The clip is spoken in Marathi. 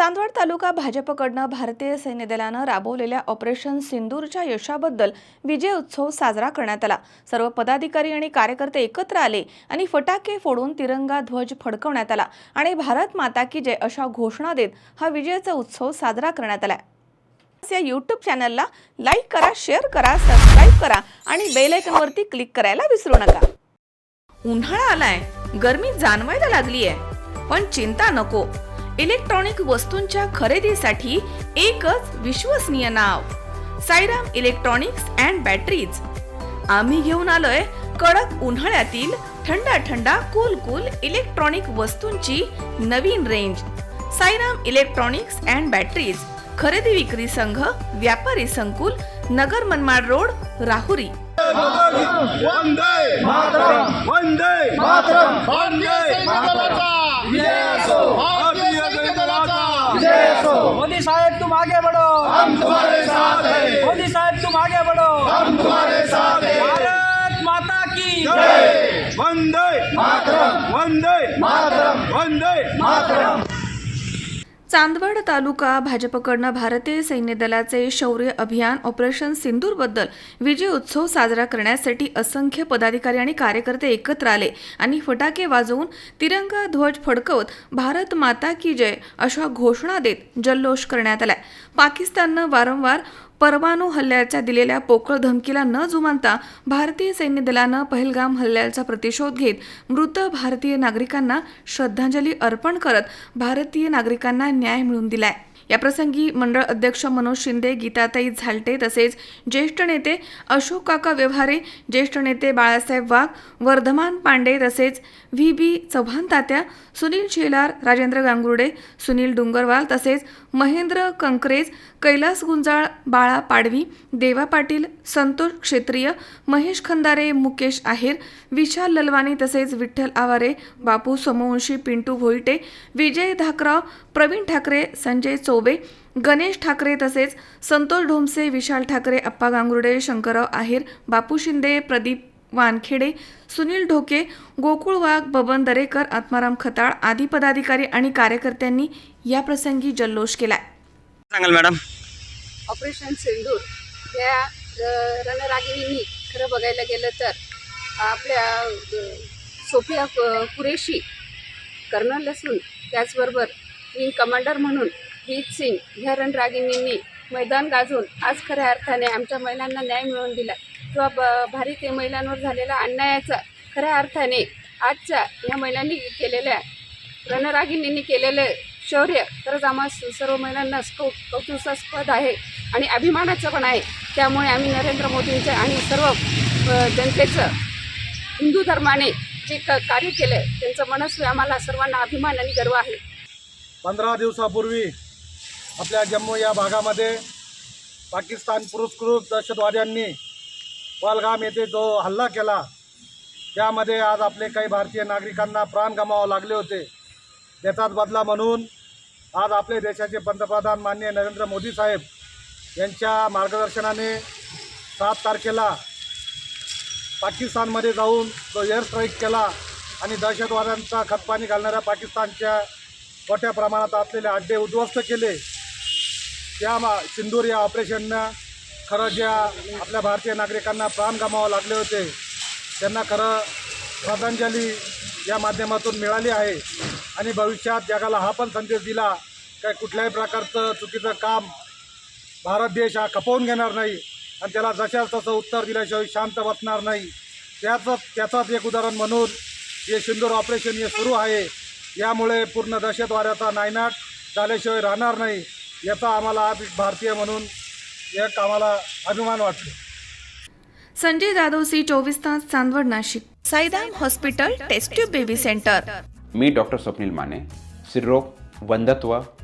चांदवड तालुका भाजपकडनं भारतीय सैन्य दलानं राबवलेल्या ऑपरेशन सिंदूरच्या यशाबद्दल विजय उत्सव साजरा करण्यात आला. सर्व पदाधिकारी आणि कार्यकर्ते एकत्र आले आणि फटाके फोडून तिरंगा ध्वज फडकवण्यात आला आणि भारत माता की जय अशा घोषणा देत हा विजयाचा उत्सव साजरा करण्यात आला. या यूट्यूब चॅनलला लाईक करा शेअर करा सबस्क्राईब करा आणि बेल आयकॉनवरती क्लिक करायला विसरू नका. उन्हाळा आलाय गर्मी जाणवायला लागलीय पण चिंता नको. इलेक्ट्रॉनिक वस्तूंच्या खरेदीसाठी एकच विश्वसनीय नाव साईराम इलेक्ट्रॉनिक्स अँड बॅटरीज. आम्ही घेऊन आलोय कडक उन्हाळ्यातील थंडा थंडा कूल कूल इलेक्ट्रॉनिक वस्तूंची नवीन range Sairam electronics and batteries खरेदी विक्री संघ व्यापारी संकुल नगर मनमाड रोड राहुरी. वंदे मातरम वंदे मातरम वंदे मातरम भारतीय जनता मोदी साहब तुम आगे बढ़ो हम तुम्हारे साथ हैं। मोदी साहब तुम आगे बढ़ो। हम तुम्हारे साथ हैं। भारत माता की जय। वंदे। मातरम। वंदे मातरम। वंदे। मातरम। चांदवड तालुका भाजपकडनं भारतीय सैन्य दलाचे शौर्य अभियान ऑपरेशन सिंदूरबद्दल विजय उत्सव साजरा करण्यासाठी असंख्य पदाधिकारी आणि कार्यकर्ते एकत्र आले आणि फटाके वाजवून तिरंगा ध्वज फडकवत भारत माता की जय अशा घोषणा देत जल्लोष करण्यात आलाय. पाकिस्ताननं वारंवार परमाणू हल्ल्याच्या दिलेल्या पोकळ धमकीला न जुमानता भारतीय सैन्य दलानं पहलगाम हल्ल्याचा प्रतिशोध घेत मृत भारतीय नागरिकांना श्रद्धांजली अर्पण करत भारतीय नागरिकांना न्याय मिळवून दिलाय. याप्रसंगी मंडळ अध्यक्ष मनोज शिंदे गीताताई झालटे तसेच ज्येष्ठ नेते अशोक काका व्यवहारे ज्येष्ठ नेते बाळासाहेब वाघ वर्धमान पांडे तसेच व्ही. बी. चव्हाण तात्या सुनील शेलार राजेंद्र गांगुर्डे सुनील डुंगरवाल तसेच महेंद्र कंकरेज कैलास गुंजाळ बाळा पाडवी देवा पाटील संतोष क्षेत्रीय महेश खंदारे मुकेश आहेर विशाल ललवानी तसेच विठ्ठल आवारे बापू सोमवंशी पिंटू भोईटे विजय धाकराव प्रवीण ठाकरे संजय चोबे गणेश ठाकरे तसेच संतोष ढोमसे विशाल ठाकरे अप्पा गांगुर्डे शंकरराव आहेर बापू शिंदे प्रदीप वानखेडे सुनील ढोके गोकुळ वाघ बबन दरेकर आत्माराम खताळ आदी पदाधिकारी आणि कार्यकर्त्यांनी या प्रसंगी जल्लोष केलाय. सांगाल मॅडम. ऑपरेशन सिंदूर या रणरागिणींनी खरं बघायला गेलं तर आपल्या सोफिया कुरेशी कर्नल असून त्याचबरोबर विंग कमांडर म्हणून हित सिंग ह्या रणरागिणींनी मैदान गाजून आज खऱ्या अर्थाने आमच्या महिलांना न्याय मिळवून दिला. किंवा ब भारतीय महिलांवर झालेला अन्यायाचा खऱ्या अर्थाने आजच्या ह्या महिलांनी केलेल्या रणरागिणींनी केलेले शौर्य खरंच आम्हा सर्व महिलांना कौ कौतुकास्पद आहे आणि अभिमानाचं पण आहे. त्यामुळे आम्ही नरेंद्र मोदींचं आणि सर्व जनतेचं हिंदू धर्माने जे क कार्य केलं त्यांचं मनस्वी आम्हाला सर्वांना अभिमान आणि गर्व आहे. पंधरा दिवसापूर्वी आपल्या जम्मू या भागामध्ये पाकिस्तान पुरस्कृत दहशतवाद्यांनी पालगाम येथे जो हल्ला केला त्यामध्ये आज आपले काही भारतीय नागरिकांना प्राण गमावं लागले होते. त्याचाच बदला म्हणून आज आपले देशाचे पंतप्रधान माननीय नरेंद्र मोदी साहेब यांच्या मार्गदर्शनाने सात तारखेला पाकिस्तानमध्ये जाऊन जो एअर स्ट्राईक केला आणि दहशतवाद्यांचा खतपाणी घालणाऱ्या पाकिस्तानच्या मोठ्या प्रमाणात असलेले अड्डे उद्ध्वस्त केले. त्या मा सिंदूर या ऑपरेशननं खरं ज्या आपल्या भारतीय नागरिकांना प्राण गमावं लागले होते त्यांना खरं श्रद्धांजली या माध्यमातून मिळाली आहे. आणि भविष्यात जगाला हा पण संदेश दिला काय कुठल्याही प्रकारचं चुकीचं काम भारत देश हा खपवून घेणार नाही आणि त्याला जशाच तसं उत्तर दिल्याशिवाय शांत बसणार नाही. त्याचं त्याचाच एक उदाहरण म्हणून हे सिंदूर ऑपरेशन हे सुरू आहे. यामुळे पूर्ण दहशतवाद्याचा नायनाट झाल्याशिवाय राहणार नाही. याचा आम्हाला भारतीय म्हणून एक आम्हाला अभिमान वाटतो. संजय जाधव सी चोवीस तास Chandwad Nashik. Saidam hospital test tube baby centre. मी डॉक्टर स्वप्नील माने. स्त्रीरोग वंधत्व